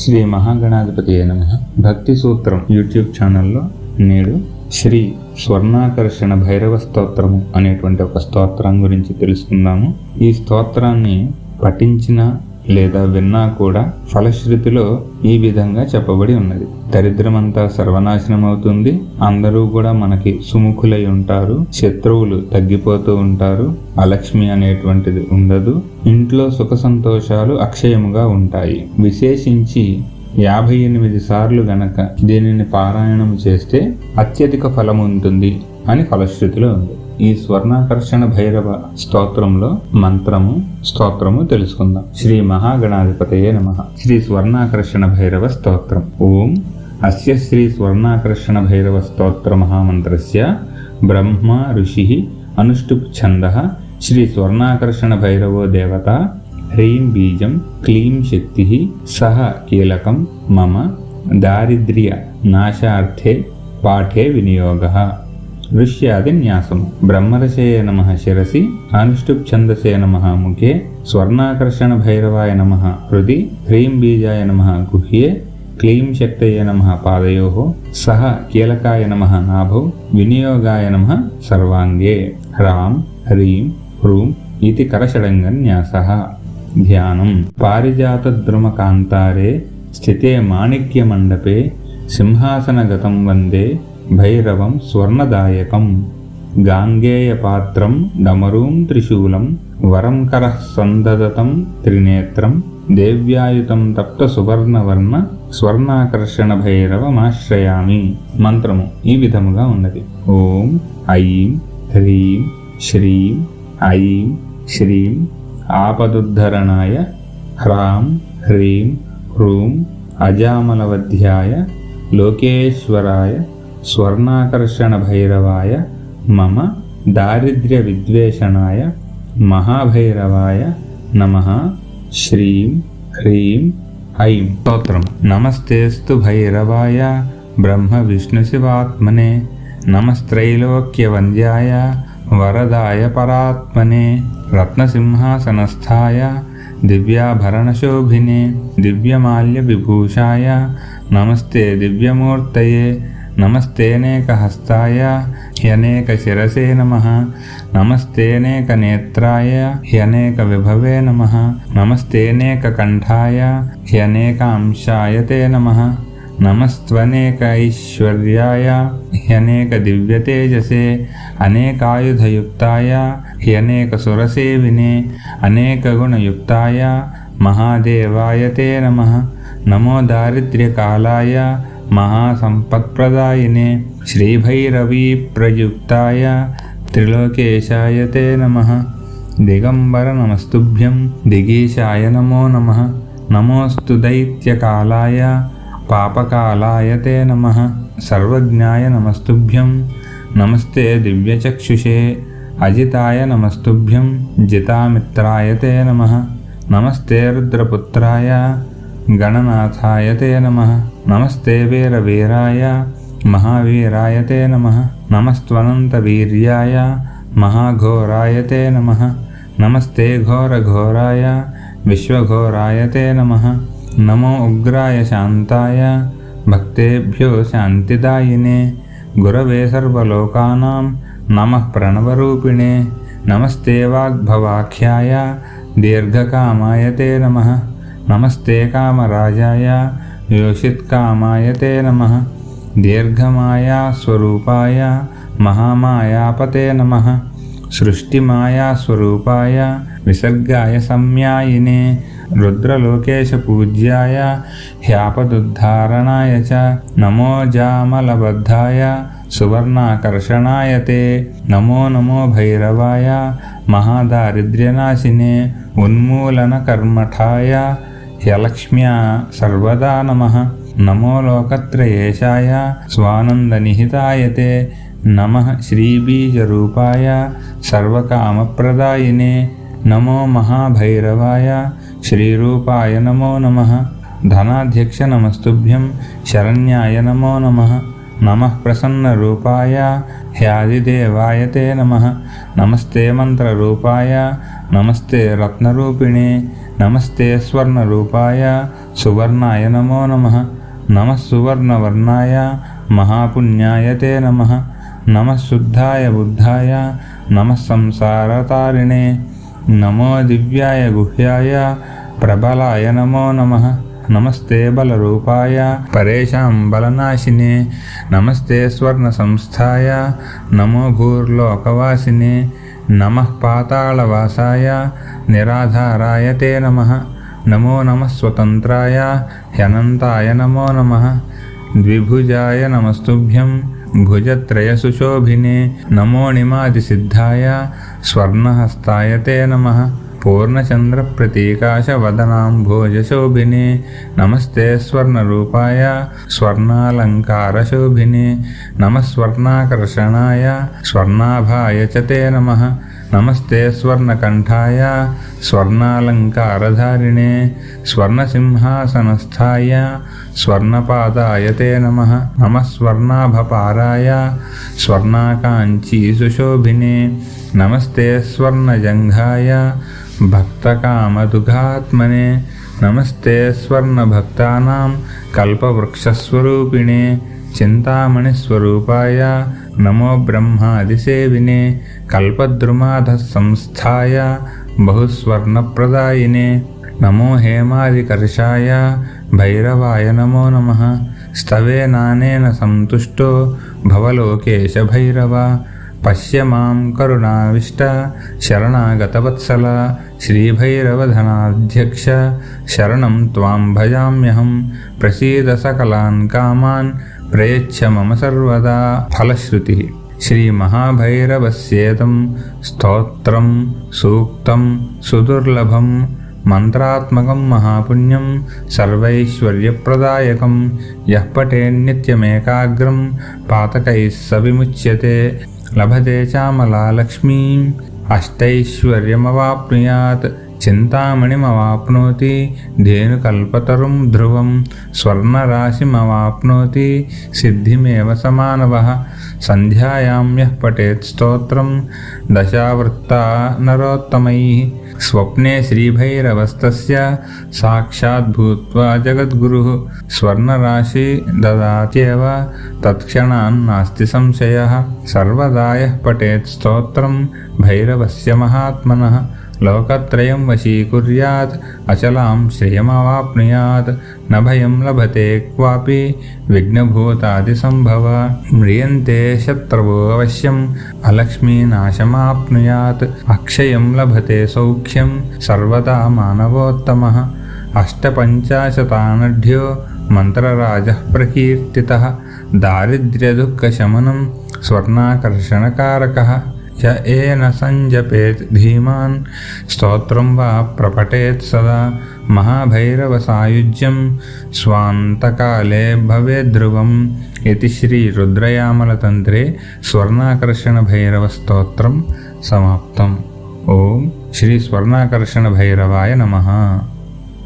శ్రీ మహాగణాధిపతి నమ. భక్తి సూత్రం యూట్యూబ్ ఛానల్లో నేడు శ్రీ స్వర్ణాకర్షణ భైరవ స్తోత్రము అనేటువంటి ఒక స్తోత్రం గురించి తెలుసుకుందాము. ఈ స్తోత్రాన్ని పఠించిన లేదా విన్నా కూడా ఫలశ్రుతిలో ఈ విధంగా చెప్పబడి ఉన్నది. దరిద్రమంతా సర్వనాశనం అవుతుంది అందరూ కూడా మనకి సుముఖులై ఉంటారు. శత్రువులు తగ్గిపోతూ ఉంటారు. అలక్ష్మి అనేటువంటిది ఉండదు. ఇంట్లో సుఖ సంతోషాలు అక్షయముగా ఉంటాయి. విశేషించి యాభై ఎనిమిది సార్లు గనక దీనిని పారాయణం చేస్తే అత్యధిక ఫలం ఉంటుంది అని ఫలశ్రుతిలో ఉంది. ఈ స్వర్ణాకర్షణ భైరవ స్తోత్రంలో మంత్రము స్తోత్రము తెలుసుకుందాం. శ్రీ మహాగణాధిపతయే నమ. శ్రీ స్వర్ణాకర్షణ భైరవ స్తోత్రం. ఓం అస్య శ్రీ స్వర్ణాకర్షణ భైరవ స్తోత్ర మహామంత్రస్య బ్రహ్మ ఋషి అనుష్టుప్ ఛంద. శ్రీ స్వర్ణాకర్షణ భైరవో దేవత హ్రీం బీజం క్లీం శక్తి. సహ కీలకం మమ దారిద్ర్య నాశార్థే పాఠే వినియోగ. ఋష్యాది న్యాసము. బ్రహ్మరసే నమ శిరసి అనుష్టుప్ ఛందసే నమ ముఖే స్వర్ణాకర్షణ భైరవాయ నమ హృది హ్రీం బీజాయ నమ గుహ్యే క్లీం శక్తయ నమ పాదయో సహ కీలకాయ నమ నాభౌ వినియోగాయ నమ సర్వాంగే హ్రాం హ్రీం హ్రూం ఇది కరషడంగన్యాస ధ్యానం. పారిజాతద్రుమకాంతారే స్థితే మాణిక్యమండపే సింహాసనగతం వందే భైరవం స్వర్ణదాయకం. గాంగేయపాత్రం డమరూం త్రిశూలం వరం కర సందదతం త్రినేత్రం దేవ్యాయుతం తప్త సువర్ణవర్ణ స్వర్ణాకర్షణ భైరవమాశ్రయామి మంత్రము ఈ విధముగా ఉన్నది. ఓం ఐం హ్రీం శ్రీం ఐం శ్రీం ఆపదుద్ధరణాయ హ్రాం హ్రీం హ్రూం అజామలవధ్యాయ లోకేశ్వరాయ స్వర్ణాకర్షణ భైరవాయ మమ దారిద్ర్య విద్వేషణాయ మహాభైరవాయ నమ. శ్రీం హ్రీం ఐం. స్తోత్రం. నమస్తేస్తు భైరవాయ బ్రహ్మ విష్ణు శివాత్మనే. నమస్త్రైలోక్యవంద్యాయ వరదాయ పరాత్మనే. రత్నసింహాసనస్థాయ దివ్యాభరణశోభినే. దివ్యమాల్యవిభూషాయ నమస్తే దివ్యమూర్తయే. నమస్తేనేకహస్తాయ హ్యనేకశిరసే నమ. నమస్తేనేక నేత్రాయ నమస్తేనేకనేత్రాయ హ్యనేకవిభవే నమ. నమస్తేనేక నమస్తేనేకకంఠాయ హ్యనేకాంశాయ తే నమ. నమస్త్వనేక ఐశ్వర్యాయ హ్యనేక దివ్యతేజసే అనేకాయుధయుక్తాయ హ్యనేక సురసేవినే అనేక గుణయుక్తాయ మహాదేవాయ తే నమ. నమో దారిద్ర్యకాలాయ మహాసంపత్ప్రదాయినే శ్రీభైరవీ ప్రయుక్తాయ త్రిలోకేశాయ తే నమ. దిగంబర నమస్తుభ్యం దిగీశాయ నమో నమ. నమోస్తు దైత్యకాలాయ పాపకాలాయ తే నమ. సర్వజ్ఞాయ నమస్తుభ్యం నమస్తే దివ్యచక్షుషే అజితాయ నమస్తుభ్యం జితామిత్రాయ తే నమ. నమస్తే రుద్రపుత్రాయ గణనాథాయ తే నమ. నమస్తే వీరవీరాయ. మహావీరాయ తే నమ. నమస్త్వనంత వీర్యాయ మహాఘోరాయ తే నమ. నమస్తే ఘోరఘోరాయ. విశ్వఘోరాయ తే నమ. నమో ఉగ్రాయ శాంతాయ. భక్తేభ్యో శాంతిదాయినే. గురవే సర్వలోకానాం. నమ ప్రణవరూపిణే. నమస్తే వాగ్భవాఖ్యాయ. దీర్ఘకామాయ నమ. నమస్తే కామరాజాయ యోషిత్కామాయ తే నమ. దీర్ఘమాయా స్వరూపాయ మహామాయాపతే నమ. సృష్టిమాయా స్వరూపాయ విసర్గాయ సంయాయినే రుద్రలోకేశపూజ్యాయ హ్యాపదుద్ధారణాయ చ. నమో జామలబద్ధాయ సువర్ణాకర్షణాయ తే. నమో నమో భైరవాయ మహాదారిద్ర్యనాశినే. उन्मूलनकर्मठाय ह्यलक्ष्म्या सर्वदा नमः नमो लोकत्रयेशाय स्वानन्दनिहिताय ते नमः श्रीबीजरूपाय सर्वकामप्रदायिने नमो महाभैरवाय श्रीरूपाय नमो नमः धनाध्यक्ष नमस्तुभ्यं शरण्याय नमो नमः नमः प्रसन्नरूपाय ह्यादिदेवाय ते नमः नमस्ते मन्त्ररूपाय నమస్తే రత్నరూపిణి నమస్తే స్వర్ణరూపాయ సువర్ణాయ నమో నమ నమ సువర్ణవర్ణాయ మహాపుణ్యాయ తే నమ నమ శుద్ధాయ బుద్ధాయ నమ సంసారతారిణే నమో దివ్యాయ గుహ్యాయ ప్రబలాయ నమో నమ నమస్తే బలరూపాయ పరేషాం బలనాశిని నమస్తే స్వర్ణ సంస్థాయ నమో భూర్లోకవాసినే నమ పాతాళవాసాయ నిరాధారాయ తే నమ. నమో నమ స్వతంత్రాయ హ్యనంతాయ నమో నమ. ద్విభుజాయ నమస్తుభ్యం భుజత్రయసుశోభినే నమో నిమాదిసిద్ధాయ స్వర్ణహస్తాయ తే నమ. పూర్ణచంద్ర ప్రతీకాశవదనాంభోజశోభిని నమస్తే స్వర్ణరూపాయ స్వర్ణాలంకారశోభిని నమ స్వర్ణాకర్షణాయ స్వర్ణాభాయ చ తే నమ నమస్తే స్వర్ణకంఠాయ స్వర్ణాలంకారధారిణే స్వర్ణసింహాసనస్థాయ స్వర్ణపాదాయ తే నమ నమ స్వర్ణాభపారాయ స్వర్ణాకాంచీ నమస్తే స్వర్ణజంఘాయ భక్తకామదుఘాత్మనే నమస్తే స్వర్ణభక్తానాం కల్పవృక్షస్వరూపిణే చింతామణిస్వరూపాయ నమో బ్రహ్మాదిసేవినే కల్పద్రుమాధ సంస్థాయ బహుస్వర్ణప్రదాయినే నమో హేమాదికర్షాయ భైరవాయ నమో నమ స్తవే నానేన సంతుష్టో భవలోకేశ భైరవ పశ్య మాం కరుణావిష్ట శరణాగతవత్సల శ్రీభైరవధనాధ్యక్ష శరణం త్వాం భజామ్యహం ప్రసీద సకలాన్ కామాన్ ప్రయచ్ఛ మమ సర్వదా ఫలశ్రుతి శ్రీమహాభైరవస్యేతం స్తోత్రం సూక్తం సుదుర్లభం మంత్రాత్మకం మహాపుణ్యం సర్వైశ్వర్యప్రదాయకం. యః పటేన్నిత్యమేకాగ్రం పాతకైः స విముచ్యతే. లభతే చామలాలక్ష్మీం అష్టైశ్వర్యమవాప్నుయాత్ చింతామణిమవాప్నోతి ధేనుకల్పతరుం ధ్రువం స్వర్ణరాశిమవాప్నోతి సిద్ధిమేవ సమానవ సంధ్యాయామ్య పఠేత్ స్తోత్రం దశావృత్తా నరోత్తమై స్వప్నే శ్రీభైరవస్తస్య సాక్షాత్ జగద్గురు స్వర్ణరాశి దదాత్యేవ తత్క్షణాన్నాస్తి సంశయ సర్వదాయ పఠేత్ స్తోత్రం భైరవస్య మహాత్మన. లోకత్రయం వశీకుర్యాత్ అచలాం శ్రియమవాప్నుయాత్ నభయం లభతే క్వాపి విఘ్నభూతాదిసంభవ మ్రియంతే శత్రవో అవశ్యం అలక్ష్మీనాశమాప్నుయాత్ అక్షయం లభతే సౌఖ్యం సర్వదా మానవోత్తమ అష్టపంచాశతానఢ్యో మంత్రరాజ ప్రకీర్తి దారిద్ర్యదుఃఖశమనం స్వర్ణాకర్షణకారక य एन सञ्जपेत् धीमान् स्तोत्रं वा प्रपठेत् सदा महाभैरवसायुज्यं स्वान्तकाले भवेद्ध्रुवम् इति श्रीरुद्रयामलतन्त्रे स्वर्णाकर्षणभैरवस्तोत्रं समाप्तम् ॐ श्रीस्वर्णाकर्षणभैरवाय नमः